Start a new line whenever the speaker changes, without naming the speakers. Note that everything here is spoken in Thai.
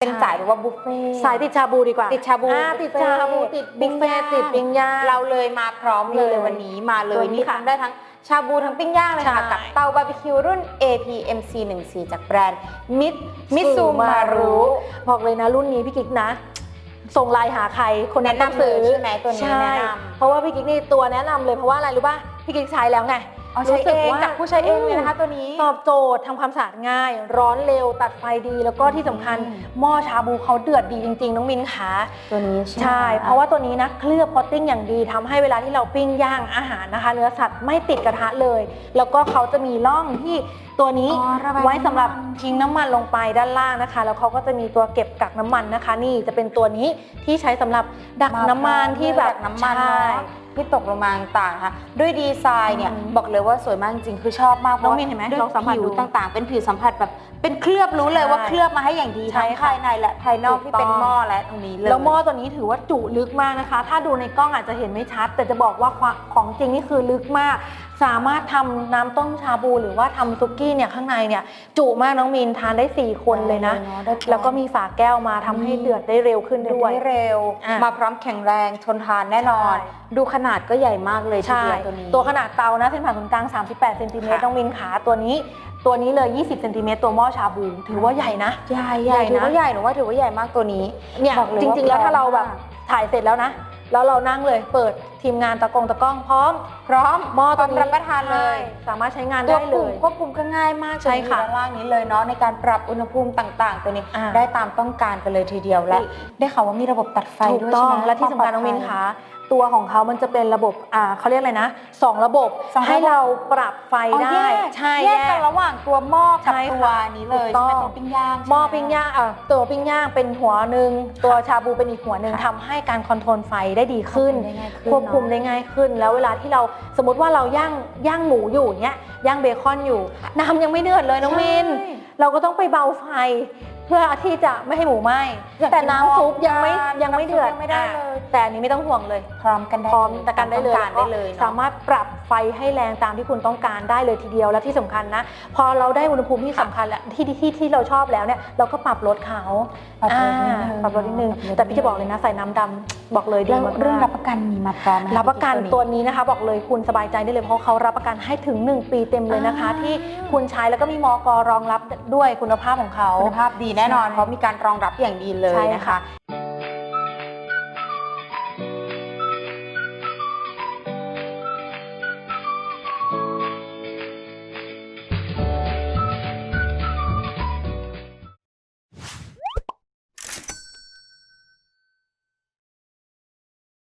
เป็นสายหรือว่าบุฟเฟ่ต์
สายติดชาบูดีกว่า
ติดชาบู
อ่ติดชาบูติด
บุ
บุ
ฟ
ฟ
เฟ่
เฟ่
ต์
ติดปิ้งย่าง
เราเลยมาพร้อมเล
นี่
ย
เลย
วันนี้มาเล
ตั
ยว
นี้
นี่
ค่ะ
ทำได้ทั้งชาบูทั้งปิ้งย่างเลยค่ะ
ใช่
กับเตาบาร์บีคิวรุ่น APMC 14จากแบรนด์มิดมิซูมารุ
บอกเลยนะรุ่นนี้พี่กิ๊กนะ ส่งไลน์หาใครคนนั้นต้องซื้อ
แนะนำเลยใช่ไหมตัวนี้
ใช่
แนะนำ
เพราะว่าพี่กิ๊กนี่ตัวแนะนำเลยเพราะว่าอะไรรู้ป่ะพี่กิ๊กใช้แล้วไง
เอาใช้เอง
รู้สึกว่า
จากผู้ใช้เองเลยนะคะตัวนี้
ตอบโจทย์ทำความสะอาดง่าย ร้อนเร็วตัดไฟดี แล้วก็ที่สำคัญ
อืม
หม้อชาบูเขาเดือดดีจริง ๆ น้องมินขา
ตัวนี้
ใช่เพราะว่าตัวนี้นะเคลือบพอตติ้งอย่างดีทำให้เวลาที่เราปิ้งย่างอาหารนะคะ เนื้อสัตว์ไม่ติดกระทะเลย แล้วก็เขาจะมีร่องที่ตัวนี้
อ๋อระบาย
ไว้สำหรับ
น้ำมัน
ทิ้งน้ำมันลงไปด้านล่างนะคะ แล้วเขาก็จะมีตัวเก็บกักน้ำมันนะคะ นี่จะเป็นตัวนี้ที่ใช้สำหดับดักน้ำมันที่แบบ
ดักน้ำมัน
ใช่
เนาะ ที่ตกลงมาต่างๆนะคะด้วยดีไซน์เนี่ย
อืม
บอกเลยว่าสวยมากจริงๆคือชอบมาก
น้องมินเห็นไหม
ด้วย
ลองสัมผัส
ผิว
ดู
ต่างๆ เป็นผิวสัมผัสแบบเป็นเคลือบรู้เลยว่า
ใช่
เคลือบมาให้อย่างดี
ใช่
ทั้ง
ค่ะ
ภายในและภายนอก
ถูก
ที่เป็น
ต้อง
หม้อและตรงนี้เลย
แล้วหม้อตัวนี้ถือว่าจุลึกมากนะคะ ถ้าดูในกล้องอาจจะเห็นไม่ชัด แต่จะบอกว่าความของจริงนี่คือลึกมาก สามารถทำน้ำต้มชาบูหรือว่าทำซุกี้เนี่ยข้างในเนี่ยจุมากน้องมีนทานได้ 4 คนเลยนะ
ได้พร้อม
แล้วก็มีฝาแก้วมาทำให้เดือดได้เร็วขึ้น
เดือด
ด้วย
ได้เร็ว
อะ
มาพร้อมแข็งแรงทนทานแน่นอน
ใช่
ดูขนาดก็ใหญ่มากเลยที
ใช่
เดียวตัวนี้
ตัวขนาดเตานะเส้นผ่านศูนย์กลาง 38เซนติเมตร
ค่ะ
น้องมินขาตัวนี้ตัวนี้เลย 20เซนติเมตรตัวหม้อชาบู ถือว่าใหญ่นะ
ใหญ่
ให
ให
ญ่
ญ่
นะ
ถือว่าใหญ่หนูว่าถือว่าใหญ่มากตัวนี้
เนี่ย
บอกเลย
จ
ว่า
ริง ๆ แล้วถ้าเราแบบ
พร้อมมาก
ถ่ายเสร็จแล้วนะแล้วเรานั่งเลยเปิดทีมงานตะกงตะกล้องพร้อม
พร้อม
หม้อ
พร้
ตั
อ
ว
ม
นี้
รับประทานเลย
ใช่สามารถใช้งาน
ตัว
ได้เล
ปุ่ม
ย
ควบคุมก็ง่ายมาก
ใช่ค่ะ
ตัวนี้ด้านล่างนี้เลยเนาะในการปรับอุณหภูมิต่างๆ ตัวนี้
อ่า
ได้ตามต้องการกันเลยทีเดียวและ
นี่
ได้ข่าวว่ามีระบบตัดไฟ
ถูก
ด้วย
ต้อง
ใช่ไหม
และที่สำคัญน้องมินคะตัวของเขามันจะเป็นระบบอ่าเขาเรียกอะไรนะสองระบบ
สองระบบ
ให้เราปรับไฟ
อ๋อ
ได้
แยก
ใช่
แยกกันระหว่างตัวหม้อกับ
ใช่
ตัว
ค่ะ
นี้เลย
ถูกต้อง
ใช่ไหมตัวปิ้งย่าง
หม้อ
ใช่ไปิ้
งย่างอะตัวปิ้งย่างเป็นหัวหนึ่งตัวชาบูเป็นอีกหัวหนึ่ง
ค่ะ
ทำให้การคอนโทรลไฟได้ดีขึ้น
คว
คว
บบคุ
คุ
ม
ม
ได้
ได้
ง่าย
ง่ายขึ้น แล้วเวลาที่เราสมมติว่าเราย่างย่างหมูอยู่เนี้ยย่างเบคอนอยู่ น้ำยังไม่เดือดเลยน้องมิน
ใช่
เราก็ต้องไปเบาไฟ เพื่อที่จะไม่ให้หมูไหม้
อยาก
แต่
กิน
น้ำซุป
พร้อม
ยังไม่
กัน
ยังไม่เดือด
น้ำซุปยังไม่ได้เลย
อะแต่อันนี้ไม่ต้องห่วงเลย
พร้อมกันได้
พร้อมแต่กันได้เลย
ตามต้องการได้เลยเนอะ
สามารถปรับไฟให้แรงตามที่คุณต้องการได้เลยทีเดียวและที่สำคัญนะ พอเราได้อุณหภูมิที่สำคัญแล้วที่ที่ที่ที่เราชอบแล้วเนี่ยเราก็ปรับลดเขา
ปรับลดนิดนึง
อ่าปรับลดนิดนึง
ปรับลด
แต่พี่จะบอกเลยนะใส่น้ำดำ บอกเลยดี
เรื่อง
มากๆ
เรื่องรับประกันมีมาพร้อมไหมคะ
รับประกัน
พี่กิ๊
ตัวนี้นะคะ บอกเลยคุณสบายใจได้เลยเพราะเขารับประกันให้ถึง 1 ปีเต็มเลยนะคะ
อ่า
ที่คุณใช้แล้วก็มีมอกรองรับด้วยคุณภาพของเขา
คุณภาพดีแน่นอน
ใช่
เพราะมีการรองรับอย่างดีเลย
ใช่
นะคะ
ค่ะ